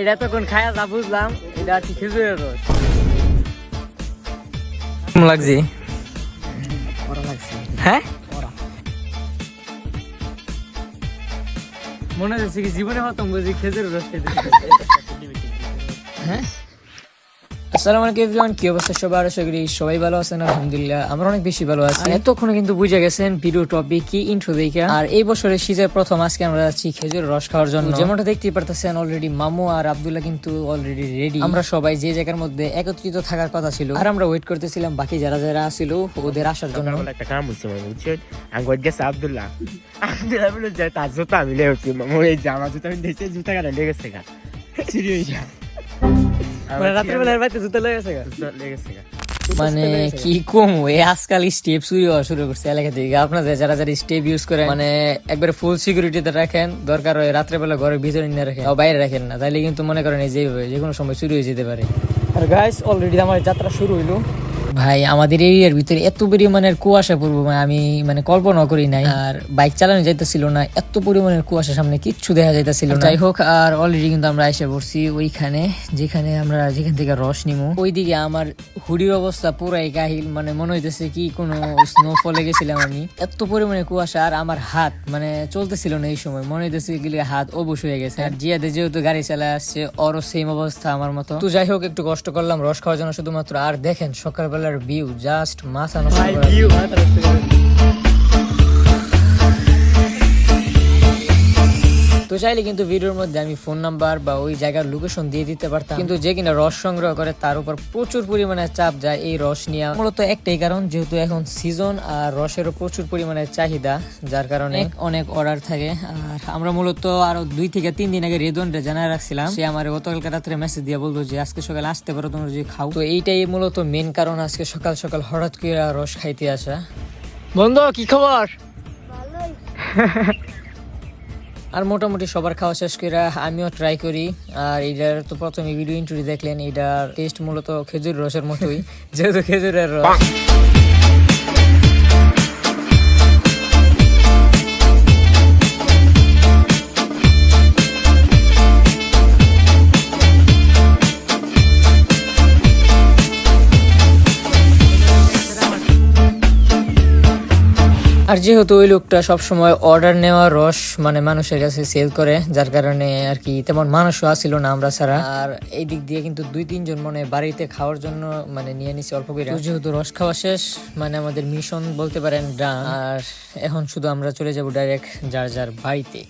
এটা তখন খায়া যা বুঝলাম এটা আর কি খেজুরের রস। কেমন লাগছে? করা লাগছে। হ্যাঁ? মনে হচ্ছে কি জীবনে হতাম বুঝি খেজুরের রস খেতে। হ্যাঁ? আসসালামু আলাইকুম এভরিওয়ান কি অবস্থা সবার? আশা করি সবাই ভালো আছেন আলহামদুলিল্লাহ। আমরা অনেক বেশি ভালো আছি। এতক্ষণে কিন্তু বুঝে গেছেন ভিডিও টপিক কি ইন্ট্রো দেখা। আর এই বছরের শীতের প্রথম আজকে আমরা যাচ্ছি খেজুর রস খাওয়ার জন্য। যেমনটা দেখতেই পারতেছেন অলরেডি মামু আর আব্দুল্লাহ কিন্তু অলরেডি রেডি আমরা সবাই যে জায়গার মধ্যে একত্রিত থাকার কথা ছিল। আর আমরা ওয়েট করতেছিলাম বাকি যারা যারা ছিল ওদের আসার জন্য। একটা কাম হচ্ছে মানে বুঝছেন? আঙ্গুর গেছে আবদুল্লাহ। আবদুল্লাহ বলে যে তার জুতা আমি লেগেছি মোর এই জামা জুতা আমি দেখছি জুতা কাটা লেগেছে গা। চুরি মানে লেগেছে মানে কি কম ওই আজকাল স্টেপ শুরু হওয়া শুরু করছে এলাকা থেকে আপনাদের যারা যারা স্টেপ ইউজ করে মানে একবার ফুল সিকিউরিটিতে রাখেন দরকার হয় রাত্রেবেলা ঘরের ভিতরে নিয়ে রাখেন বাইরে রাখেন না তাহলে কিন্তু মনে করেন এই যেভাবে যে কোনো সময় শুরু হয়ে যেতে পারে আর গাইস অলরেডি আমার যাত্রা শুরু হইল ভাই আমাদের এরিয়ার ভিতরে এত পরিমাণের কুয়াশা পড়ব মানে আমি মানে কল্পনা করি নাই। আর বাইক চালানো যাইতেছিল না এত পরিমাণের কুয়াশা সামনে কিচ্ছু দেখা যাইতেছিল না। যাই হোক আর অলরেডি কিন্তু আমরা এসে পড়ছি ওইখানে যেখানে আমরা যেখান থেকে রস নিমু। ওইদিকে আমার হুডির অবস্থা পুরাই কাহিল মানে মনে হইতেছে কি কোনো স্নো স্নোফলে গেছিলাম আমি। এত পরিমাণে কুয়াশা আর আমার হাত মানে চলতেছিল না এই সময় মনে হইতেছে গেলে হাত অবশ হয়ে গেছে। আর জিয়াদে যেহেতু গাড়ি চালায় আসছে ওরও সেম অবস্থা আমার মতো। তো যাই হোক একটু কষ্ট করলাম রস খাওয়ার জন্য শুধুমাত্র। আর দেখেন সকালবেলার ভিউ জাস্ট মাথা নষ্ট তো চাইলে কিন্তু ভিডিওর মধ্যে আমি ফোন নাম্বার বা ওই জায়গার লোকেশন দিয়ে দিতে পারতাম। কিন্তু যে কিনা রস সংগ্রহ করে তার উপর প্রচুর পরিমাণে চাপ যায় এই রস নিয়ে। মূলত একটাই কারণ যেহেতু এখন সিজন আর রসেরও প্রচুর পরিমাণে চাহিদা যার কারণে অনেক অর্ডার থাকে। আর আমরা মূলত আরও দুই থেকে তিন দিন আগে রেদনটা জানায় রাখছিলাম। সে আমার গতকালকে রাত্রে মেসেজ দিয়ে বলতো যে আজকে সকালে আসতে পারো তোমরা যদি খাও। তো এইটাই মূলত মেন কারণ আজকে সকাল সকাল হঠাৎ করে রস খাইতে আসা। বন্ধু কি খবর? আর মোটামুটি সবার খাওয়া শেষ করে আমিও ট্রাই করি। আর এটার তো প্রথমে ভিডিও ইন্টারভিউ দেখলেন এটার টেস্ট মূলত খেজুর রসের মতোই যেহেতু খেজুরের রস। আর যেহেতু ওই লোকটা সবসময় অর্ডার নেওয়া রস মানে মানুষের কাছে সেল করে, যার কারণে আর কি তেমন মানুষও আসছিল না আমরা ছাড়া। আর এই দিক দিয়ে কিন্তু দুই, তিনজন মনে বাড়িতে খাওয়ার জন্য মানে নিয়ে নিছি অল্প করে। যেহেতু রস খাওয়া শেষ মানে আমাদের মিশন বলতে পারেন ডান আর এখন শুধু আমরা চলে যাব ডাইরেক্ট যার যার বাড়িতে।